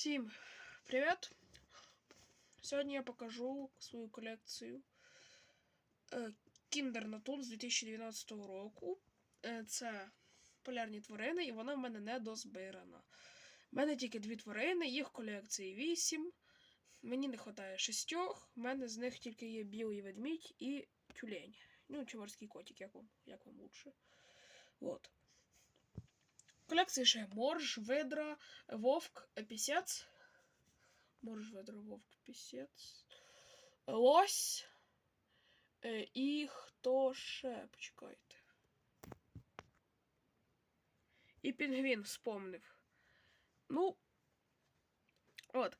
Всім привіт! Сьогодні я покажу свою колекцію е, Kinder Natur з 2019 року. Е, Це полярні тварини, і вона в мене не дозбирана. У мене тільки дві тварини, їх колекції 8. Мені не вистачає шістьох. У мене з них тільки є білий ведмідь і тюлень. Ну, чи морський котик, як вам, як вам лучше. Вот. Колекції ще морж, видра, вовк, пісець. Морж, видра, вовк, пісець. Лось. І хто ще? Почекайте. І пінгвін вспомнив. Ну. От.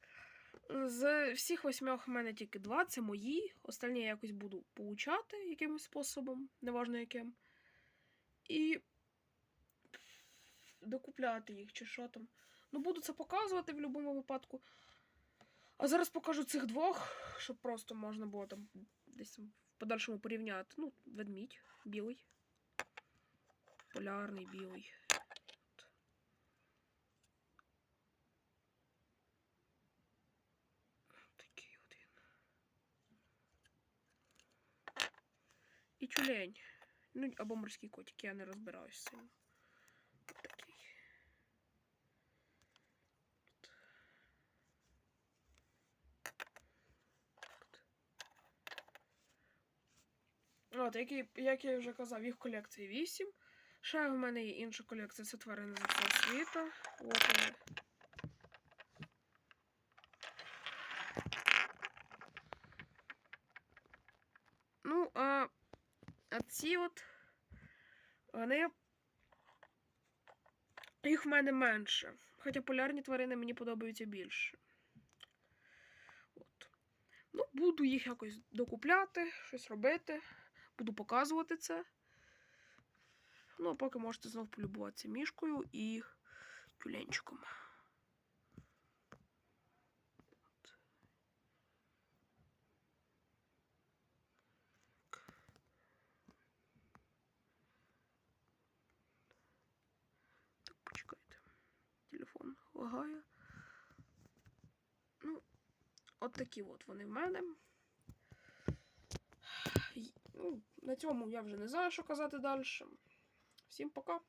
З всіх восьмьох в мене тільки два, це мої. Останні я якось буду получати якимось способом, неважно яким. І докупляти їх чи що там. Ну, буду це показувати в будь-якому випадку. А зараз покажу цих двох, щоб просто можна було там десь в подальшому порівняти. Ну, ведмідь білий. Полярний білий. І тюлень. Ну, або морський котик, я не розбираюсь сильно. От, як, і- як я вже казав, їх колекції 8. Ще в мене є інша колекція це тварини з всього світу. От вони. Ну, а, а ці от. Вони. Їх в мене менше. Хоча полярні тварини мені подобаються більше. От. Ну, буду їх якось докупляти, щось робити. Буду показувати це. Ну, а поки можете знов полюбуватися мішкою і тюленчиком. Так, почекайте. Телефон лагає. Ну, от такі от вони в мене. Й- Ну, на цьому я вже не знаю, що казати далі. Всім пока.